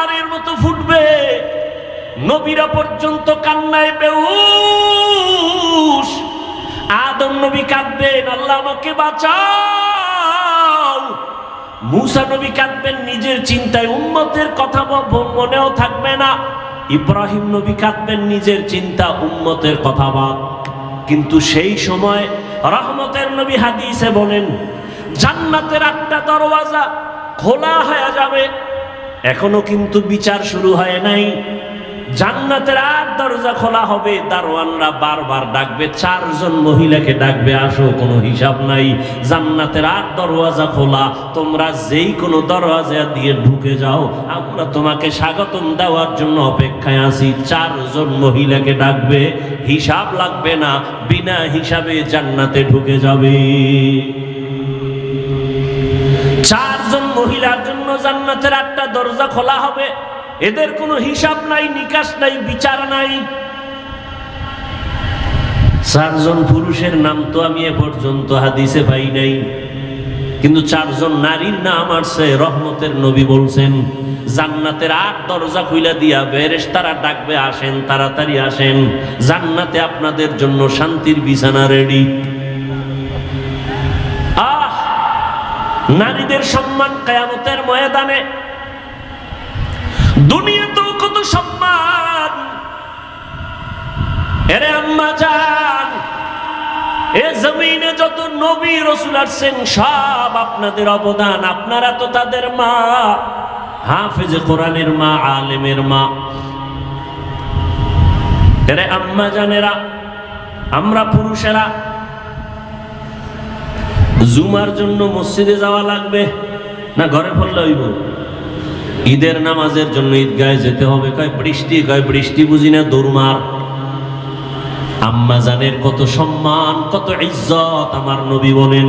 তরবারের মতো ফুটবে। নবীরা পর্যন্ত কান্নায় বেউস আদম নবী কাঁদবেন, আল্লাহ আমাকে বাঁচাও। মুসা নবী কাঁদবেন, নিজের চিন্তায় উম্মতের কথা মনেও থাকবে না। ইব্রাহিম নবী কাঁদবেন, নিজের চিন্তা উম্মতের কথা বাদ। কিন্তু সেই সময় রহমতের নবী হাদিসে বলেন, জান্নাতের একটা দরওয়াজা খোলা হয়ে যাবে। এখনও কিন্তু বিচার শুরু হয় নাই। জান্নাতের আর দরজা খোলা হবে, দারোয়ানরা বারবার ডাকবে, চারজন মহিলাকে ডাকবে, আসো, কোনো হিসাব নাই। জান্নাতের আর দরওয়াজা খোলা, তোমরা যেই কোনো দরওয়াজা দিয়ে ঢুকে যাও, আমরা তোমাকে স্বাগতম দেওয়ার জন্য অপেক্ষায় আছি। চারজন মহিলাকে ডাকবে, হিসাব লাগবে না, বিনা হিসাবে জান্নাতে ঢুকে যাবে। চারজন মহিলার জন্য জান্নাতের একটা দরজা খোলা হবে। এদের কোনো হিসাব নাই, নিকাশ নাই, বিচার নাই। চারজন পুরুষের নাম তো আমি এ পর্যন্ত হাদিসে পাই নাই। কিন্তু চারজন নারীর নাম আসছে, রহমতের নবী বলছেন, জান্নাতের আট দরজা খুইলা দিয়া বেরেস তারা ডাকবে, আসেন, তাড়াতাড়ি আসেন। জান্নাতে আপনাদের জন্য শান্তির বিছানা রেডি নারীদের সম্মান কায়ামতের ময়দানে। দুনিয়াতেও কত সম্মান। এরে আম্মা যান এ জমিনে যত নবী রসুল আসছেন, সব আপনাদের অবদান। আপনারা তো তাদের মা। হাফেজ কোরআনের মা, আলেমের মা। এরে আম্মা জানেরা, আমরা পুরুষেরা জুমার জন্য মসজিদে যাওয়া লাগবে না ঘরে পড়লে হইব? ঈদের নামাজের জন্য ঈদগায় যেতে হবে। কয় বৃষ্টি কয় বৃষ্টি বুঝি না দৌড়মার আম্মা জানের কত সম্মান, কত ইজ্জত আমার নবী বলেন।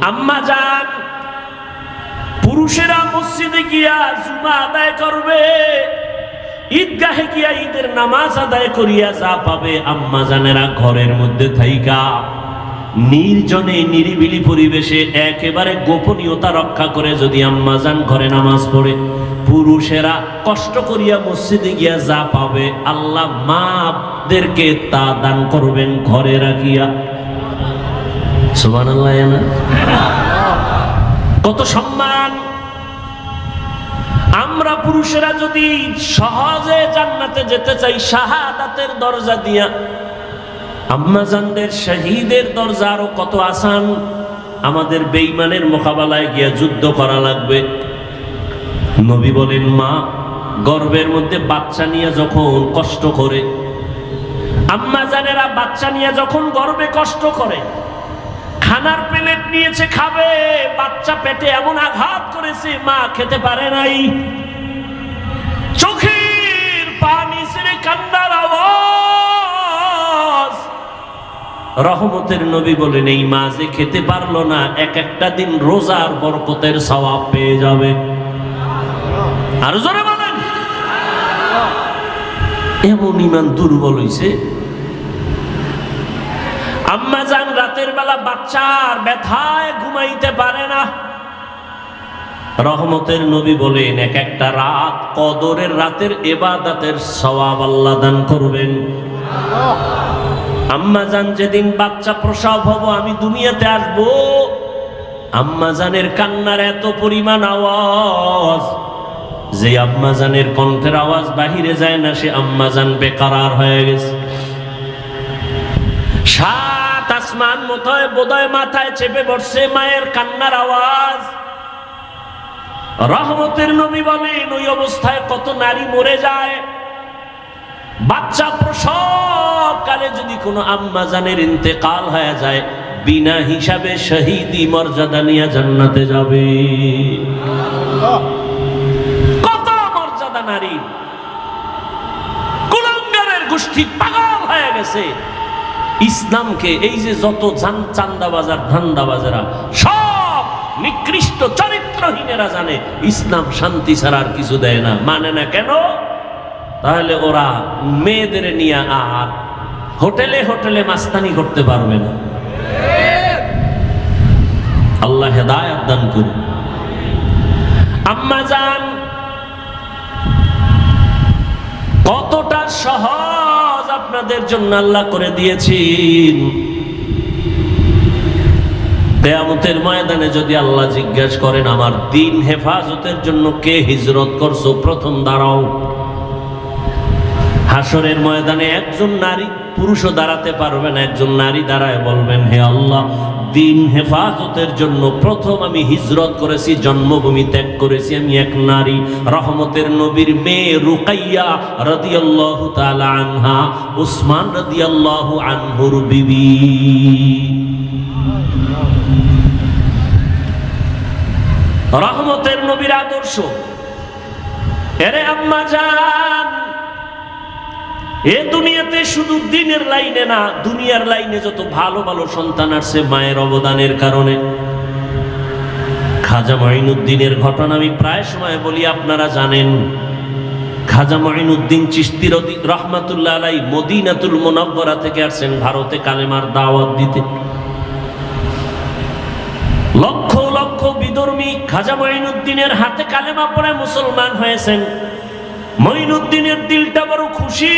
আম্মা জান পুরুষেরা মসজিদে গিয়া জুমা আদায় করবে। ঈদগাহে গিয়া ঈদের নামাজ আদায় করিয়া যা পাবে আম্মা জানেরা ঘরের মধ্যে থাইকা। নির্জনে নিরিবিলি পরিবেশে একেবারে গোপনীয়তা রক্ষা করে যদি আম্মাজান ঘরে নামাজ পড়ে, পুরুষেরা কষ্ট করিয়া মসজিদে গিয়া যা পাবে আল্লাহ মাদেরকে তা দান করবেন ঘরে রাখিয়া। কত সম্মান! আমরা পুরুষেরা যদি সহজে জান্নাতে যেতে চাই, শাহাদাতের দরজা দিয়া আম্মাজানদের শহীদের দরজা আরও কত আসান? আমাদের বেইমানের মোকাবেলায় গিয়া যুদ্ধ করা লাগবে। নবী বলেন, মা গর্ভের মধ্যে বাচ্চা নিয়ে যখন কষ্ট করে, আম্মাজানেরা বাচ্চা নিয়ে যখন গর্বে কষ্ট করে, খানার প্লেট নিয়েছে খাবে, বাচ্চা পেটে এমন আঘাত করেছে, মা খেতে পারে নাই। চোখের পানি ছেড়ে কান্নার আওয়াজ রহমতের নবী বলেন, এই মাঝে খেতে পারল না, এক একটা দিন রোজার বরকতের সওয়াব পেয়ে যাবে। আর জোরে বলেন। এমন ইমান দুর্বল হইছে। আম্মা যান রাতের বেলা বাচ্চার ব্যথায় ঘুমাইতে পারে না। রহমতের নবী বলেন, এক একটা রাত কদরের রাতের এবাদাতের সওয়াব আল্লাহ দান করবেন। আম্মা জান যেদিন বাচ্চা প্রসব হব, আমি দুনিয়াতে আসব। আম্মা জানের কান্নার এত পরিমাণ আওয়াজ। যে আম্মা জানের কণ্ঠের আওয়াজ বাহিরে যায় না, সে আম্মা জান বেকারার হয়ে গেছে। সাত আসমান মতয় বোধয় মাথায় চেপে বসছে মায়ের কান্নার আওয়াজ। রহমতের নবী বলেন, ওই অবস্থায় কত নারী মরে যায়। বাচ্চা প্রসব কালে যদি কোনো আম্মা জানের ইন্তেকাল হয়ে যায়, বিনা হিসাবে শহীদি মর্যাদা নিয়ে জান্নাতে যাবে। কত মর্যাদা নারী? কুলঙ্গারের গোষ্ঠী পাগল হয়ে গেছে। ইসলামকে এই যে যত জান চান্দাবাজার, ধান্দাবাজারা, সব নিকৃষ্ট চরিত্রহীনেরা জানে, ইসলাম শান্তি ছাড়া আর কিছু দেয় না। মানে না কেন? তাহলে ওরা মেয়েদের নিয়ে আর হোটেলে হোটেলে মাস্তানি করতে পারবে না। আল্লাহ হেদায়াত দান করুন। আম্মা যান কতটা সহজ আপনাদের জন্য আল্লাহ করে দিয়েছেন। কেয়ামতের ময়দানে যদি আল্লাহ জিজ্ঞাসা করেন, আমার দিন হেফাজতের জন্য কে হিজরত করছ? প্রথম দাঁড়াও। হাসরের ময়দানে একজন নারী পুরুষও দাঁড়াতে পারবে না। একজন নারী দাঁড়ায় বলবেন, হে আল্লাহ, দিন হেফাজতের জন্য প্রথম আমি হিজরত করেছি, জন্মভূমি ত্যাগ করেছি। আমি এক নারী, রহমতের নবীর মেয়ে রুকাইয়া রাদিয়াল্লাহু তাআলা আনহা, উসমান রাদিয়াল্লাহু আনহুর বিবি। রহমতের নবীর আদর্শ। এরে আম্মা জান এ দুনিয়াতে শুধু দিনের লাইনে না, দুনিয়ার লাইনে যত ভালো ভালো সন্তান আসছে মায়ের অবদানের কারণে। খাজা মঈনুদ্দিনের ঘটনা আমি প্রায় সময় বলি, আপনারা জানেন, খাজা মঈনুদ্দিন চিস্তির রহমাতুল্লাহ আলাই মদিনাতুল মোনাব্বরা থেকে আসছেন ভারতে কালেমার দাওয়াত দিতে। লক্ষ লক্ষ বিধর্মী খাজা মঈনুদ্দিনের হাতে কালেমা পড়ে মুসলমান হয়েছেন। মঈনুদ্দিনের দিলটা বড় খুশি।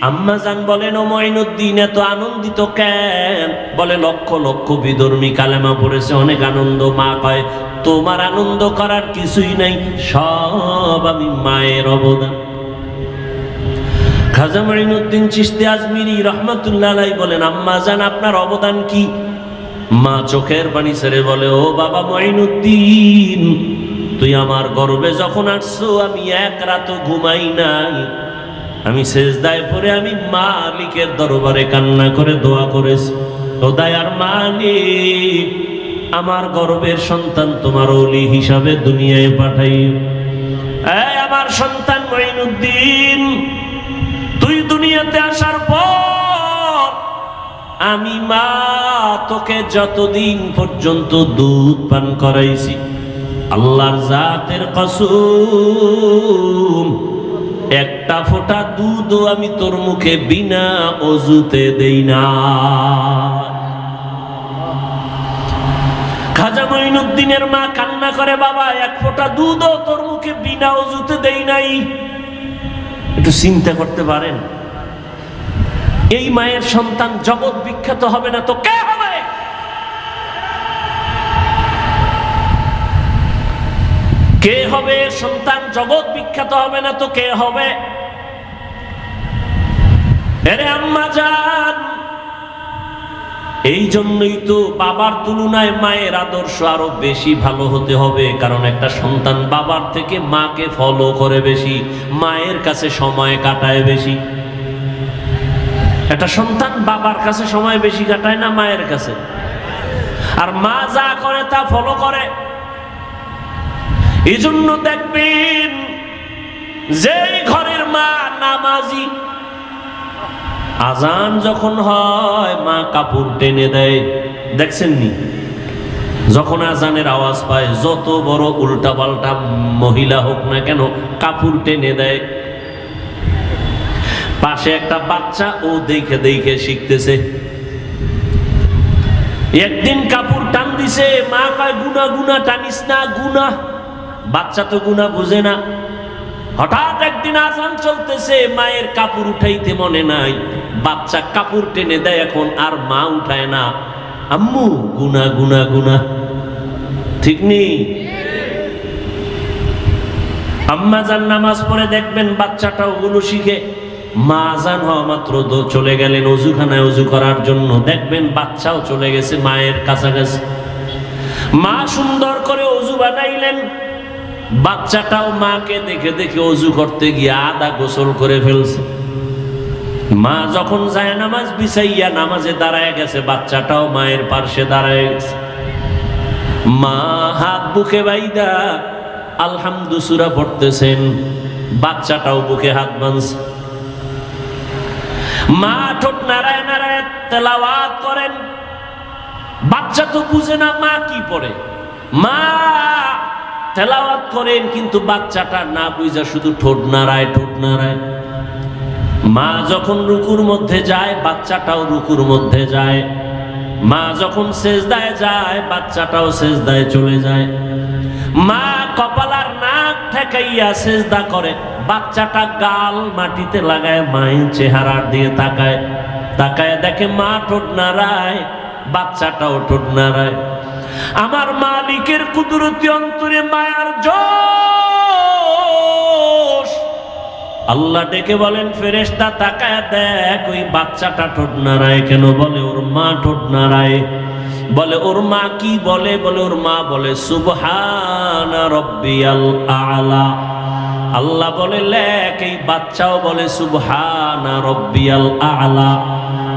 আম্মা জান বলেন, ও মঈনুদ্দিন, এত আনন্দিত কেন? বলে, লক্ষ লক্ষ বিধর্মী কালেমা পড়েছে, অনেক আনন্দ। মা কয়, তোমার আনন্দ করার কিছুই নাই, সব আমি মায়ের অবদান। খাজা মঈনুদ্দিন চিস্তি আজমিরি রহমতুল্লাহ বলেন, আম্মা জান, আপনার অবদান কি? মা চোখের পানি ছেড়ে বলে, ও বাবা মঈনুদ্দিন তুই আমার গর্বে যখন আসছো, আমি এক রাত ঘুমাই নাই। আমি শেষদায় পরে আমি মালিকের দরবারে কান্না করে দোয়া করেছি। দায়ার মালিক, আমার গর্বের সন্তান তোমার অলি হিসাবে দুনিয়ায় পাঠাই। আমার সন্তান মঈনুদ্দিন, তুই দুনিয়াতে আসার পর আমি মা তোকে যতদিন পর্যন্ত দুধ পান করাইছি। আল্লাহর জাতের কসুম। একটা ফোঁটা দুধও আমি তোর মুখে বিনা অজুতে দেই না। খাজা মঈনুদ্দিনের মা কান্না করে, বাবা, এক ফোঁটা দুধও তোর মুখে বিনা অজুতে দেই নাই। একটু চিন্তা করতে পারেন, এই মায়ের সন্তান জগৎ বিখ্যাত হবে না তো কে হবে? কে হবে সন্তান? জগৎ বিখ্যাত হবে না তো কে হবে? আম্মা যান এই জন্যই তো বাবার তুলনায় মায়ের আদর্শ আরও বেশি ভালো হতে হবে, কারণ একটা সন্তান বাবার থেকে মাকে ফলো করে বেশি, মায়ের কাছে সময় কাটায় বেশি। একটা সন্তান বাবার কাছে সময় বেশি কাটায় না মায়ের কাছে? আর মা যা করে তা ফলো করে। এই জন্য দেখবেন, যেই ঘরের মা নামাজি, আজান যখন হয়, মা কাপড় টেনে দেয়। দেখছেন নি যখন আজানের আওয়াজ পায়, যত বড় উল্টা পাল্টা মহিলা হোক না কেন, কাপড় টেনে দেয়। পাশে একটা বাচ্চা, ও দেখে দেখে শিখতেছে। একদিন কাপড় টান দিছে, মা কয়, গুনা গুনা, টানিস না, গুনা। বাচ্চা তো গুনা বুঝে না। হঠাৎ একদিন আজান চলতেছে, মায়ের কাপড় উঠাইতে মনে নাই। বাচ্চা কাপড় টেনে দেয় এখন, আর মা উঠায় না। আম্মু গুনা গুনা গুনা ঠিক নেই আম্মা যান নামাজ পড়ে দেখবেন বাচ্চাটা ওগুলো শিখে। মা আজান হওয়া মাত্র চলে গেলেন অজুখানায় অজু করার জন্য। দেখবেন বাচ্চাও চলে গেছে মায়ের কাছাকাছি। মা সুন্দর করে অজু বানাইলেন। বাচ্চাটাও মাকে দেখে দেখে অজু করতে গিয়ে আদা গোসল করে ফেলছে। মা যখন যায় নামাজ বিছাইয়া নামাজে দাঁড়ায় গেছে, বাচ্চাটাও মায়ের পার্শ্বে দাঁড়ায় গেছে। মা হাত বুকে বাইদা, আলহামদু সুরা পড়তেছেন, বাচ্চাটাও বুকে হাত বাঁধছে। মা ঠোঁট নারায় নারায় তেলাওয়াত করেন। বাচ্চা তো বুঝে না মা কি পড়ে। মা তেলাওয়াত করেন, কিন্তু বাচ্চাটা না বুঝা শুধু ঠোঁট নাড়ায় ঠোঁট নাড়ায়। মা যখন রুকুর মধ্যে যায়, বাচ্চাটাও রুকুর মধ্যে যায়। মা যখন সেজদায় যায়, বাচ্চাটাও সেজদায় চলে যায়। মা কপালার নাক ঠেকাইয়া সেজদা করে, বাচ্চাটা গাল মাটিতে লাগায়, মায়ের চেহারার দিয়ে তাকায়। তাকায় দেখে মা ঠোঁট নাড়ায়, বাচ্চাটাও ঠোঁট নাড়ায়। আমার মালিকের কুদরতি অন্তরে মায়ার জোশ। আল্লাহ ডেকে বলেন, ফেরেশতা তাকায় দেখ, ওই বাচ্চাটা ঠোঁট কেন? বলে, ওর মা ঠোঁট নাড়ায়। বলে, ওর মা কি বলে? বলে, ওর মা বলে আলা। আল্লাহ বলে, লেখ, এই বাচ্চাও বলে, সুবহানা রব্বিয়াল আলা।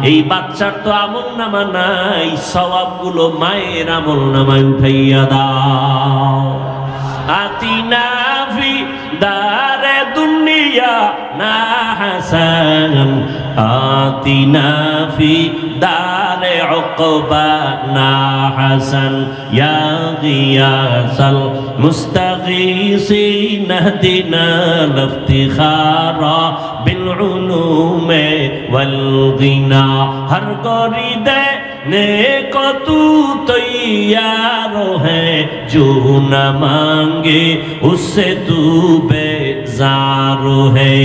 এই বাচ্চার তো আমল নামা নাই সবাবগুলো মায়ের আমল নামায় উঠাইয়া দাও। আতিনা ফি দারে দুনিয়া না হাসান آتنا في دار عقبانا حسن يا غياث المستغيثين اهدنا الافتخار بالعلوم والغنى هر قريد نیک تو تیار ہے جو نہ مانگے اس سے تو بیزار ہے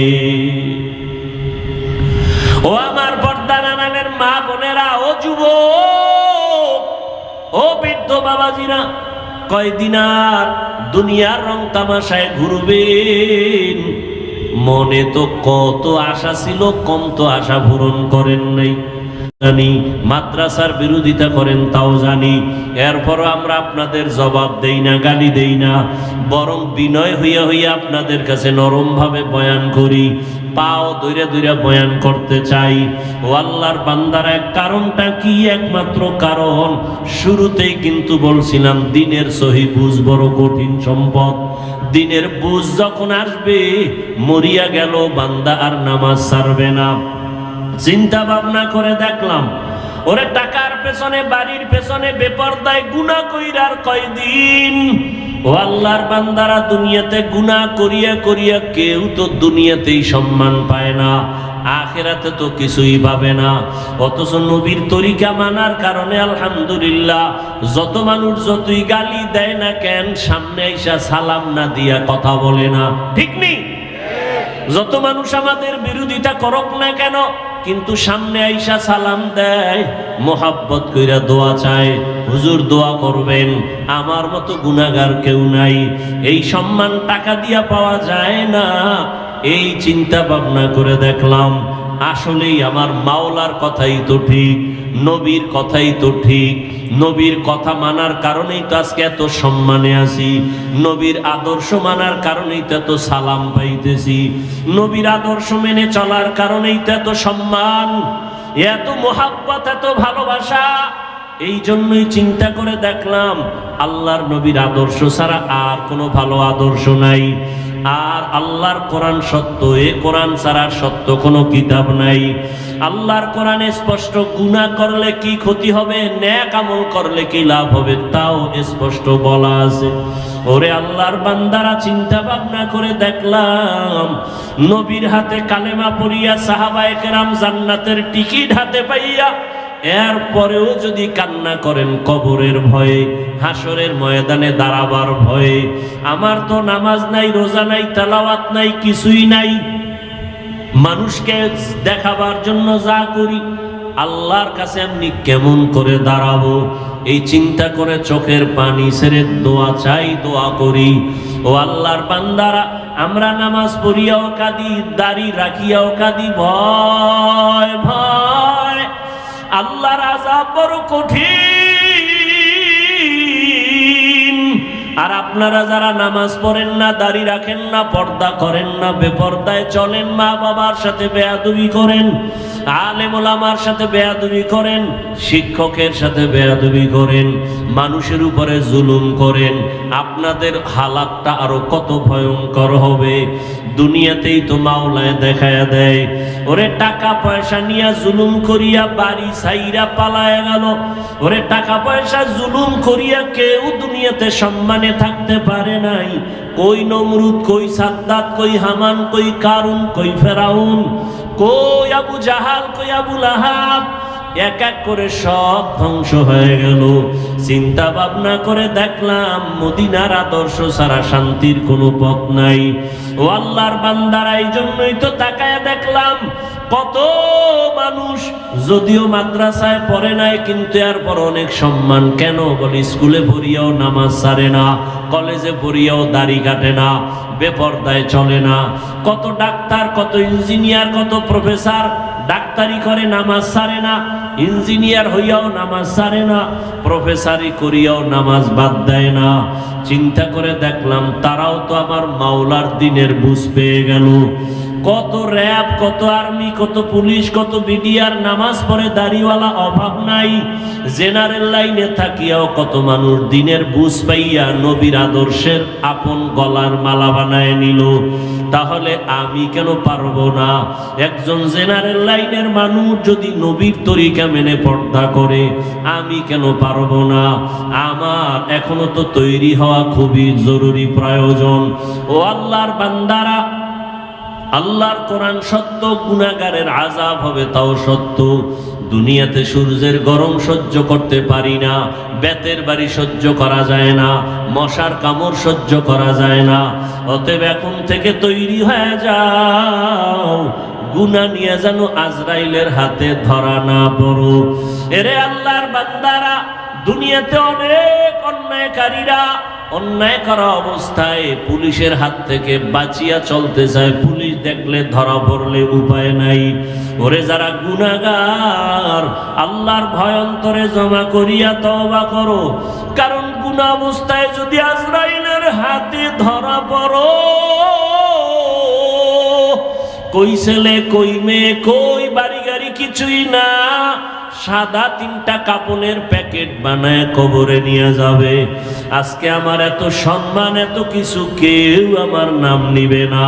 ও আমার বর্দানা নামের মা বোনেরা, ও যুব ও বৃদ্ধ বাবাজিরা, কয়দিন আর দুনিয়ার রং তামাশায় ঘুরবেন? মনে তো কত আশা ছিল, কম তো আশা পূরণ করেন নাই। জানি মাদ্রাসার বিরোধিতা করেন, তাও জানি। এরপরও আমরা আপনাদের জবাব দেই না, গালি দেই না। বরং বিনয় হইয়া হইয়া আপনাদের কাছে নরমভাবে বয়ান করি। পাও দৈরে দৈরে বয়ান করতে চাই। ও আল্লাহর বান্দার এক কারণটা কি একমাত্র কারণ? শুরুতেই কিন্তু বলছিলাম, দিনের সহি বুঝ বড় কঠিন সম্পদ। দিনের বুঝ যখন আসবে, মরিয়া গেল, বান্দা আর নামাজ সারবে না। চিন্তা ভাবনা করে দেখলাম, ওরে টাকার পেছনে, বাড়ির পেছনে, বেপরদায় গুণা কইরার কয়দিন ও আল্লাহর বান্দারা দুনিয়াতে গুণা করিয়া করিয়া কেউ তো দুনিয়াতেই সম্মান পায় না, আখেরাতে তো কিছুই পাবে না। অথচ নবীর তরিকা মানার কারণে আলহামদুলিল্লাহ যত মানুষ যতই গালি দেয় না কেন, সামনে আইসা সালাম না দিয়া কথা বলে না। ঠিক নেই যত মানুষ আমাদের বিরোধিতা করক না কেন কিন্তু সামনে আইসা সালাম দেয়, মোহাব্বত কইরা দোয়া চায়, হুজুর দোয়া করবেন, আমার মতো গুণাগার কেউ নাই, এই সম্মান টাকা দিয়া পাওয়া যায় না, এই চিন্তা ভাবনা করে দেখলাম আসলেই আমার মাওলার কথাই তো ঠিক, নবীর কথাই তো ঠিক। নবীর কথা মানার কারণেই তো আজকে এত সম্মানে আছি। নবীর আদর্শ মানার কারণেই তো এত সালাম পাইতেছি। নবীর আদর্শ মেনে চলার কারণেই তো এত সম্মান, এত মোহাব্বত, এত ভালোবাসা। এই জন্যই চিন্তা করে দেখলাম, আল্লাহর নবীর আদর্শ ছাড়া আর কোনো ভালো আদর্শ নাই। আর আল্লাহর কোরআন সত্য, এ কোরআন ছাড়া সত্য কোনো কিতাব নাই। আল্লাহর কোরআনে স্পষ্ট, গুনাহ করলে কি ক্ষতি হবে, ন্যাক আমল করলে কি লাভ হবে, তাও স্পষ্ট বলা আছে। ওরে আল্লাহর বান্দারা চিন্তা ভাবনা করে দেখলাম, নবীর হাতে কালেমা পড়িয়া সাহাবায়ে কেরাম জান্নাতের টিকিট হাতে পাইয়া এরপরেও যদি কান্না করেন কবরের ভয়ে, হাসরের ময়দানে দাঁড়াবার ভয়ে, আমার তো নামাজ নাই, রোজা নাই, তালাওয়াত নাই, কিছুই নাই। মানুষকে দেখাবার জন্য যা করি, আল্লাহর কাছে আমি কেমন করে দাঁড়াবো? এই চিন্তা করে চোখের পানি ছেড়ে দোয়া চাই, দোয়া করি। ও আল্লাহর বান্দারা, আমরা নামাজ পড়িয়াও কাঁদি, দাড়ি রাখিয়াও কাঁদি, ভয় ভয়। আল্লাহর আজাব বড় কঠিন। আর আপনারা যারা নামাজ পড়েন না, দাড়ি রাখেন না, পর্দা করেন না, বেপর্দায় চলেন, মা বাবার সাথে বেয়াদুবি করেন, আলেম ওলামার সাথে বেয়াদুবি করেন, শিক্ষকের সাথে বেয়াদুবি করেন, মানুষের উপরে জুলুম করেন, আপনাদের হালাতটা আরও কত ভয়ঙ্কর হবে। দুনিয়াতেই তো মাওলায় দেখায়া দেয়। ওরে টাকা পয়সা নিয়া জুলুম করিয়া বাড়ি সাইরা পালায় গেল। ওরে টাকা পয়সা জুলুম করিয়া কেউ দুনিয়াতে সম্মানে থাকতে পারে নাই। কই নমরুদ, কই সাদ্দাত, কই হামান, কই কারুন, কই ফেরাউন, কই আবু জাহাল, কই আবু লাহাব এক এক করে সব ধ্বংস হয়ে গেল। চিন্তা ভাবনা করে দেখলাম, মদিনার আদর্শ ছাড়া শান্তির কোনো পথ নাই। ও আল্লাহর বান্দারা এই জন্যই তো তাকায় দেখলাম, কত মানুষ যদিও মাদ্রাসায় পড়ে নাই, কিন্তু এরপর অনেক সম্মান। কেন বলে, স্কুলে পড়িয়াও নামাজ সারে না, কলেজে পড়িয়াও দাড়ি কাটে না, বেপর্দায় চলে না। কত ডাক্তার, কত ইঞ্জিনিয়ার, কত প্রফেসর ডাক্তারি করে, নামাজ সারে না। ইঞ্জিনিয়ার হইয়াও নামাজ সারে না। প্রফেসারি করিয়াও নামাজ বাদ দেয় না। চিন্তা করে দেখলাম তারাও তো আমার মাওলার দিনের বুঝ পেয়ে গেল। কত র্যাব, কত আর্মি, কত পুলিশ, কত বিডিআর, নামাজ পড়ে দাড়িওয়ালা অভাব নাই। জেনারেল লাইনে থাকিয়াও কত মানুষ দিনের বুঝ পাইয়া নবীর আদর্শের আপন গলার মালা বানায় নিল। তাহলে আমি কেন পারব না? একজন জেনারেল লাইনের মানুষ যদি নবীর তরিকা মেনে পর্দা করে, আমি কেন পারব না? আমার এখনও তো তৈরি হওয়া খুবই জরুরি প্রয়োজন। ও আল্লাহর বান্দারা আল্লাহর কোরআন সত্য গুণাগারের আজাব হবে তাও সত্য। দুনিয়াতে সূর্যের গরম সহ্য করতে পারি না, বেতের বাড়ি সহ্য করা যায় না, মশার কামড় সহ্য করা যায় না। অতএব এখন থেকে তৈরি হয়ে যাও গুনা নিয়ে যেন আজরাইলের হাতে ধরা না পড়ো। এরে আল্লাহর বান্দারা, দুনিয়াতে অনেক অন্যায়কারীরা অন্যায় করা অবস্থায় পুলিশের হাত থেকে বাঁচিয়া চলতে চায়। পুলিশ দেখলে ধরা পড়লে উপায় নাই। ওরে যারা গুনাগার, আল্লাহর ভয়ন্তরে জমা করিয়া তওবা করো। কারণ গুনা অবস্থায় যদি আজরাইলের হাতে ধরা পড়ো, কই ছেলে, কই মেয়ে, কই বাড়ি গাড়ি কিছুই না। সাদা তিনটা কাপনের প্যাকেট বানায় কবরে নিয়ে যাবে। আজকে আমার এত সম্মান, এত কিছু কেউ আমার নাম নিবে না।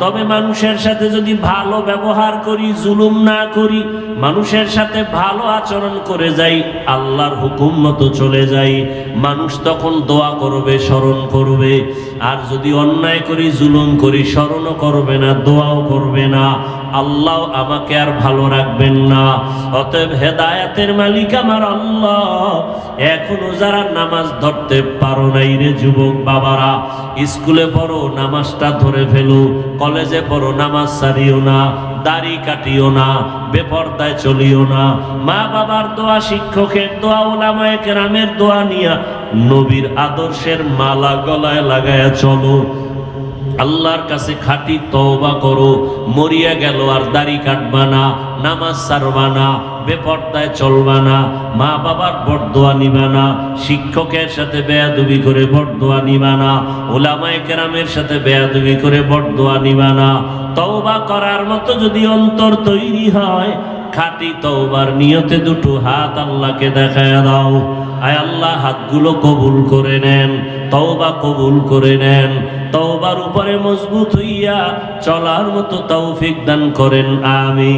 তবে মানুষের সাথে যদি ভালো ব্যবহার করি, জুলুম না করি, মানুষের সাথে ভালো আচরণ করে যাই, আল্লাহর হুকুম মতো চলে যাই, মানুষ তখন দোয়া করবে, স্মরণ করবে। আর যদি অন্যায় করি, জুলুম করি, স্মরণও করবে না, দোয়াও করবে না। আল্লাহ আমাকে আর ভালো রাখবেন না। অতএব হেদায়াতের মালিক আমার আল্লাহ। এখনও যারা নামাজ ধরতে পারো নাই রে যুবক বাবারা, স্কুলে পড়ো, নামাজটা ধরে ফেলো, কলেজে পড়ো, নামাজ সারিও না, দাড়ি কাটিও না, বেপর্দায় চলিও না। মা বাবার দোয়া, শিক্ষকের দোয়া, ওলামায়ে কেরামের দোয়া নিয়া নবীর আদর্শের মালা গলায় লাগায়া চলো। আল্লাহর কাছে খাঁটি তওবা করো, মরিয়া গেল আর দাড়ি কাটবা না, নামাজ সারবা না, বেপর্দায় চলবা না মা বাবার বরদোয়া নিবা না, শিক্ষকের সাথে বেয়াদবি করে বরদোয়া নিবা না ওলামায়ে কেরামের সাথে বেয়াদবি করে বরদোয়া নিবা না। তওবা করার মতো যদি অন্তর তৈরি হয় খাঁটি তওবার নিয়তে দুটো হাত আল্লাহকে দেখায় দাও। আয় আল্লাহ, হাতগুলো কবুল করে নেন, তওবা কবুল করে নেন। তওবার উপরে মজবুত হইয়া চলার মতো তৌফিক দান করেন আমি